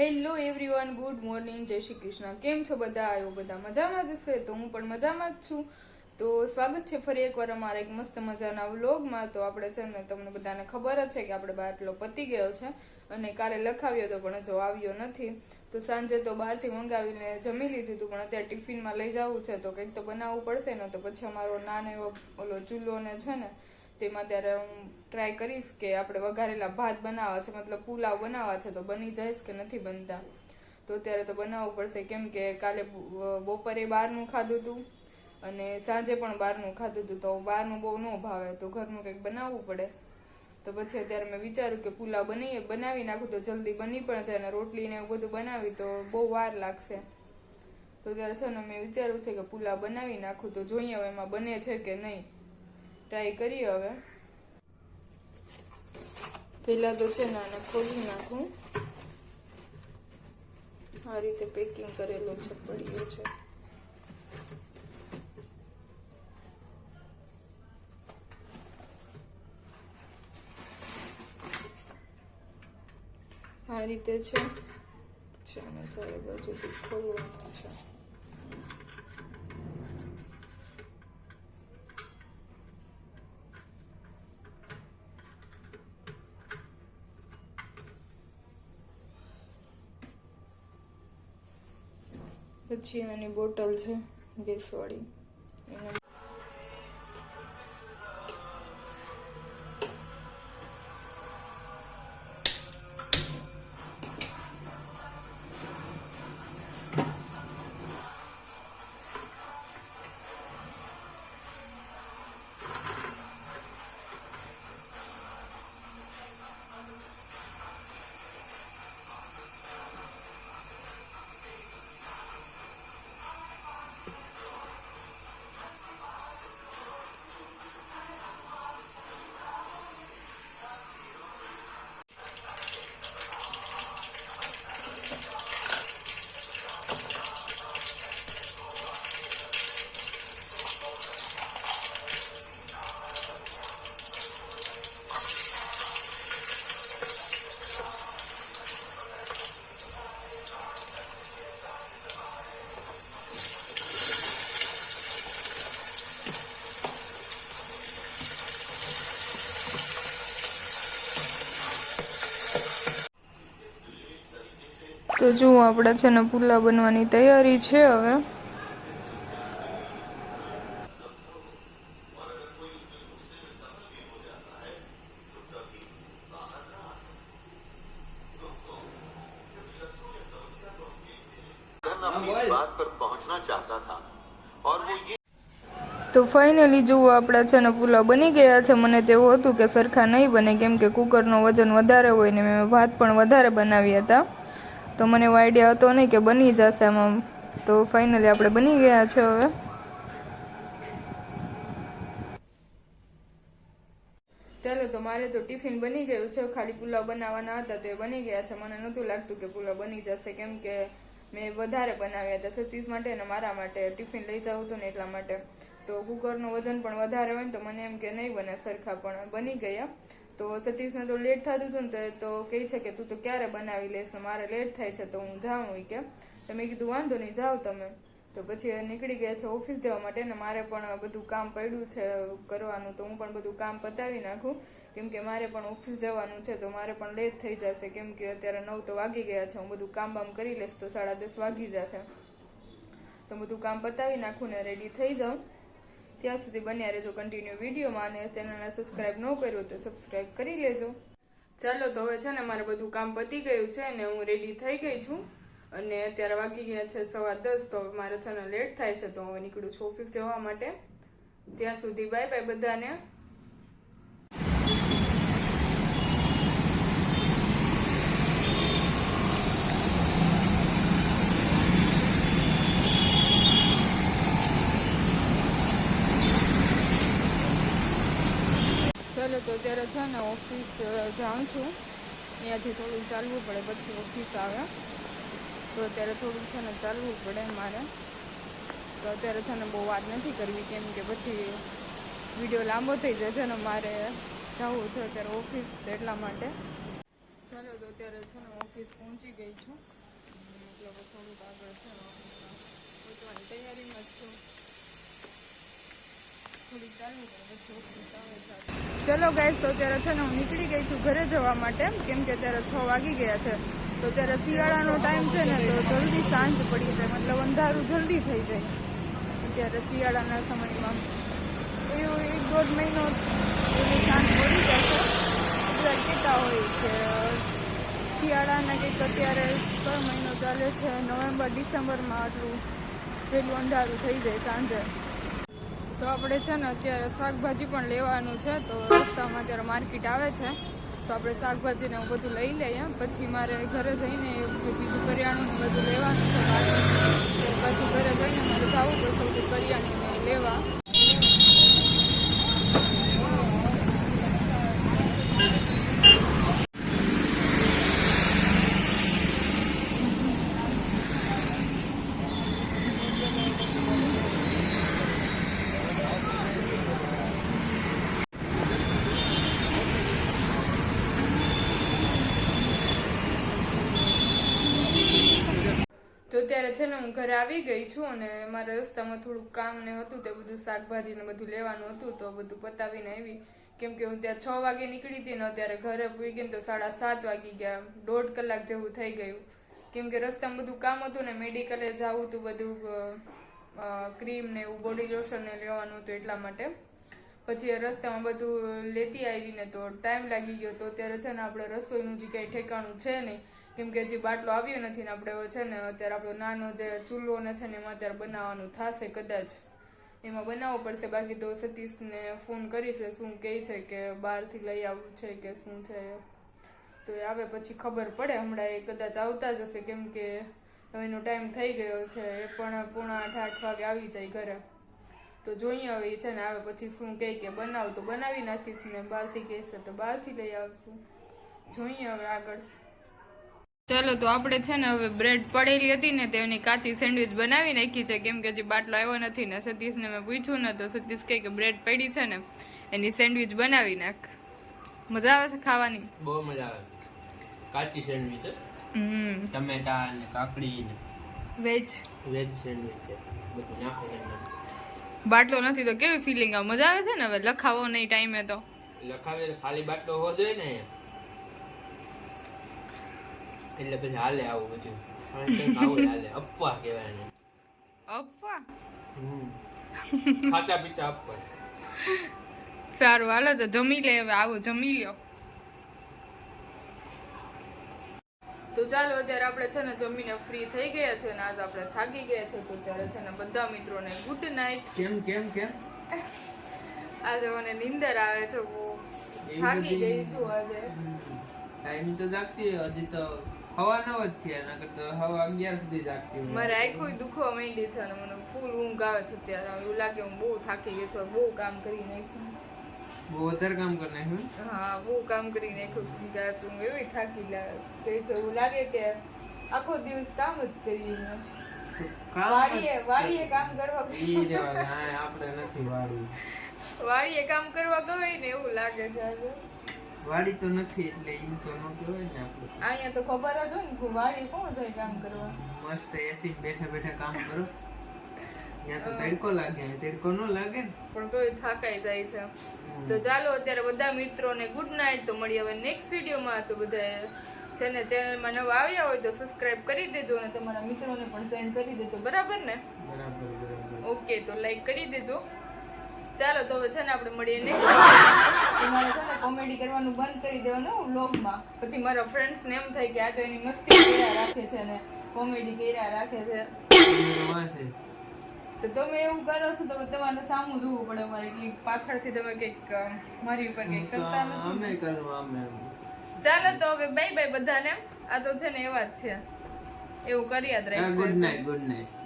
Hello everyone, good morning, જય શ્રી કૃષ્ણ. કેમ છો બધા? આવ્યો બધા મજામાં જ હશે તો હું પણ મજામાં જ છું. તો સ્વાગત છે ફરી એકવાર અમારા એક મસ્ત મજાના વ્લોગમાં. તો આપણે છે ને તમને બધાને ખબર જ છે કે આપણે બાટલો પતી ગયો છે અને કાલે લખાવ્યો હતો પણ હજુ આવ્યો નથી. તો સાંજે તો બહારથી મંગાવીને જમી લીધું હતું, પણ અત્યારે ટિફિનમાં લઈ જવું છે. તો કંઈક તો બનાવવું પડશે ને તો પછી અમારો નાનો એવો ઓલો ચૂલો ને છે ને તેમાં ત્યારે હું ટ્રાય કરીશ કે આપણે વઘારેલા ભાત બનાવવા છે, મતલબ પુલાવ બનાવવા છે, તો બની જઈશ કે નથી બનતા? તો અત્યારે તો બનાવવું પડશે, કેમ કે કાલે બપોરે બહારનું ખાધું હતું અને સાંજે પણ બહારનું ખાધું હતું તો બહારનું બહુ ન ભાવે, તો ઘરનું કંઈક બનાવવું પડે. તો પછી અત્યારે મેં વિચાર્યું કે પુલાવ બની, બનાવી નાખું, તો જલ્દી બની પણ જાય, અને રોટલી ને એવું બધું બનાવી તો બહુ વાર લાગશે. તો ત્યારે છે ને મેં વિચાર્યું છે કે પુલાવ બનાવી નાખું, તો જોઈએ હવે એમાં બને છે કે નહીં. ટ્રાય કરીએ હવે. પહેલાં તો છે ને ખોલી નાખું. આ રીતે પેકિંગ કરેલો છે, પડ્યો છે. આ રીતે છે. ચારે બાજુથી ખોલવાનું છે. પછી એની બોટલ છે ગેસવાળી. એને તો જુઓ આપણા છે ને પુલાવ બનવાની તૈયારી છે હવે. તો ફાઇનલી જુઓ આપણા છે ને પુલાવ બની ગયા છે. મને તેવું હતું કે સરખા નહીં બને, કેમ કે કુકરનું વજન વધારે હોય ને મેં ભાત પણ વધારે બનાવ્યા હતા. તો મને એવો આઈડિયા હતો નહીં કે બની જશે આમાં. તો ફાઇનલી આપણે બની ગયા છે હવે. ચાલો, તો મારે તો ટિફિન બની ગયું છે. ખાલી પુલાવ બનાવવાના હતા તો એ બની ગયા છે. મને નહોતું લાગતું કે પુલાવ બની જશે. કેમ કે મેં વધારે બનાવ્યા હતા. સતીશ માટે અને મારા માટે ટિફિન લઈ જવું હતું ને એટલા માટે. તો કુકરનું વજન પણ વધારે હોય ને તો મને એમ કે નહીં બને સરખા, પણ બની ગયા. તો સતીશને તો લેટ થતું હતું ને તો- કહે છે કે તું તો ક્યારે બનાવી લેશ, મારે લેટ થાય છે તો હું જાઉં કે. તો મેં કીધું, વાંધો નહીં, જાઓ તમે. તો પછી નીકળી ગયા છે ઓફિસ જવા માટે ને મારે પણ બધું કામ પડ્યું છે કરવાનું, તો હું પણ બધું કામ પતાવી નાખું. કેમ કે મારે પણ ઓફિસ જવાનું છે તો મારે પણ લેટ થઈ જશે. કેમ કે અત્યારે નવ તો વાગી ગયા છે, હું બધું કામ બામ કરી લઈશ તો સાડા દસ વાગી જશે. તો બધું કામ પતાવી નાખું ને રેડી થઈ જાઉં. ત્યાં સુધી બન્યા રહેજો કન્ટિન્યુ વિડીયોમાં અને ચેનલને સબસ્ક્રાઈબ ન કર્યું તો સબસ્ક્રાઈબ કરી લેજો. ચાલો તો હવે છે ને મારે બધું કામ પતી ગયું છે અને હું રેડી થઈ ગઈ છું. અને અત્યારે વાગી ગયા છે સવા દસ, તો મારે છે ને લેટ થાય છે, તો હવે નીકળું છું ઓફિસ જવા માટે. ત્યાં સુધી બાય બાય બધાને ચાલો તો અત્યારે છે ને ઓફિસ જાઉં છું. ત્યાંથી થોડું ચાલવું પડે, પછી ઓફિસ આવે તો અત્યારે થોડું છે ને ચાલવું પડે મારે. તો અત્યારે છે ને બહુ વાત નથી કરવી, કેમ કે પછી વીડિયો લાંબો થઈ જશે ને મારે જવું છે અત્યારે ઓફિસ એટલા માટે. ચાલો તો અત્યારે છે ને ઓફિસ પહોંચી ગઈ છું. મતલબ થોડુંક આગળ છે ને પહોંચવાની તૈયારીમાં છું. ચાલુ છે ગાઈસ તો અત્યારે છે ને હું નીકળી ગઈ છું ઘરે જવા માટે. કેમ કે અત્યારે છ વાગી ગયા છે. તો અત્યારે શિયાળાનો ટાઈમ છે ને, તો જલ્દી સાંજ પડી જાય. મતલબ અંધારું જલ્દી થઈ જાય. અત્યારે શિયાળાના સમયમાં. એવું એક દોઢ મહિનો એની સાંજ પડી જશે બધા કહેતા હોય કે, શિયાળાના કંઈક અત્યારે છ મહિનો ચાલે છે. નવેમ્બર, ડિસેમ્બરમાં આટલું પેલું અંધારું થઈ જાય સાંજે. તો આપણે છે ને અત્યારે શાકભાજી પણ લેવાનું છે, તો રસ્તામાં અત્યારે માર્કેટ આવે છે. તો આપણે શાકભાજીને એવું બધું લઈ લઈએ. પછી મારે ઘરે જઈને જે બીજું કરિયાણું બધું લેવાનું છે પછી ઘરે જઈને મારે જવું પડશે બધું કરિયાણું લેવા. તો અત્યારે છે ને હું ઘરે આવી ગઈ છું અને મારા રસ્તામાં થોડુંક કામ ને હતું તે બધું શાકભાજી ને બધું લેવાનું હતું તો બધું પતાવીને આવી. કેમ કે હું ત્યાં છ વાગે નીકળી હતી ને અત્યારે ઘરે પૂરી ગઈ તો સાડા સાત વાગી ગયા. દોઢ કલાક જેવું થઈ ગયું. કેમ કે રસ્તામાં બધું કામ હતું ને મેડિકલે જવું હતું બધું ક્રીમ ને એવું બોડી લોશન ને લેવાનું હતું એટલા માટે. પછી રસ્તામાં બધું લેતી આવીને તો ટાઈમ લાગી ગયો. તો અત્યારે છે ને આપણે રસોઈનું જે કાંઈ ઠેકાણું છે નહીં કેમ કે હજી બાટલો આવ્યો નથી ને આપણે છે ને અત્યારે આપણો નાનો જે ચૂલો ને છે ને એમાં અત્યારે બનાવવાનું થશે કદાચ. એમાં બનાવવો પડશે. બાકી તો સતીશને ફોન કરીશ શું કહે છે કે બહારથી લઈ આવવું છે કે શું છે. તો એ આવે પછી ખબર પડે. હમણાં એ કદાચ આવતા જ હશે. કેમ કે હવે એનો ટાઈમ થઈ ગયો છે. એ પણ પૂણા આઠ આઠ વાગે આવી જાય ઘરે. તો જોઈએ હવે એ છે ને આવે પછી શું કહે કે બનાવ તો બનાવી નાખીશ ને બહારથી કહેશે તો બહારથી લઈ આવશું. જોઈએ હવે આગળ. ચાલો તો આપણે છે ને હવે બ્રેડ પડેલી હતી ને તેની કાચી સેન્ડવિચ બનાવી નાખી છે. કેમ કે હજી બાટલો આવ્યો નથી ને સતીશને મેં પૂછ્યું ને તો સતીશ કહે કે બ્રેડ પડી છે ને એની સેન્ડવિચ બનાવી નાખ. મજા આવે છે ખાવાની? બહુ મજા આવે. કાચી સેન્ડવિચ હમ. ટમેટા ને કાકડી ને વેજ. વેજ સેન્ડવિચ છે. બધું નાખો બાટલો નથી તો કેવી ફિલિંગ આવે? મજા આવે છે ને હવે? લખાવો નહીં ટાઈમે તો. લખાવે ખાલી બાટલો હોવો જોઈએ ને. એટલે પછી હાલે આવું બધું. આવું હાલે. અપવા કહેવાય એને અપવા ખાતા પીતા અપવા સારું હાલો તો જમી લે હવે આવો જમી લ્યો. તો ચાલો અત્યારે આપણે છે ને જમીને ફ્રી થઈ ગયા છે ને આજે આપણે થાકી ગયા છે તો ત્યારે છે ને બધા મિત્રોને ગુડ નાઇટ કેમ કેમ કેમ? આજે મને નીંદર આવે છે બહુ થાકી ગઈ છું આજે. ટાઈમ તો જાગતી હજી તો હવા નવ જ થયા એના કરતા હવા અગિયાર સુધી જાગતી હોય. મારે આખું દુખવા માંડી છે અને મને ફૂલ ઊંઘ આવે છે ત્યારે એવું લાગે હું બહુ થાકી ગયો છું. બહુ કામ કરી નાખ્યું. બહુ વધારે કામ કરી નાખ્યું હા બહુ કામ કરી નાખ્યું. ગયા છું એવી થાકી લાગે એવું લાગે કે આખો દિવસ કામ જ કર્યું મેં વાડીએ વાડીએ કામ કરવા ઈ રેવા આપણે નથી વાડી વાડીએ કામ કરવા ગઈ ને એવું લાગે છે વાડી તો નથી એટલે ઈમ તો ન કહેવાય ને આપણે અહીંયા તો ખબર જ હોય ને કે વાડીએ કોણ જાય કામ કરવા? મસ્ત એસી બેઠા બેઠા કામ કરો. ત્યાં તો તડકો લાગે તડકો ન લાગે ને. પણ તોય થાકાઈ જાય છે. તો ચાલો અત્યારે બધા મિત્રોને ગુડ નાઇટ તો મળીએ હવે નેક્સ્ટ વિડીયોમાં તો બધા જેને ચેનલમાં નવા આવ્યા હોય તો સબસ્ક્રાઇબ કરી દેજો અને તમારા મિત્રોને પણ સેન્ડ કરી દેજો. બરાબર ને? બરાબર ઓકે તો લાઈક કરી દેજો. ચાલો તો હવે છે ને આપણે મળીએ ને. તમારે છે ને કોમેડી કરવાનું બંધ કરી દેવાનું વ્લોગમાં. પછી મારા ફ્રેન્ડ્સ ને એમ થાય કે આ તો એની મસ્તી કર્યા રાખે છે ને કોમેડી કર્યા રાખે છે. તો તમે એવું કરો છો તો તમારે સામું જોવું પડે મારે કે પાછળથી તમે કંઈક મારી ઉપર કંઈક કરતા નથી. અમે કરવા અમે ચાલો તો હવે બાય બાય બધાને. આ તો છે ને એવા જ છે. એવું કર્યા જ ગુડ રાખશે નાઇટ ગુડ નાઇટ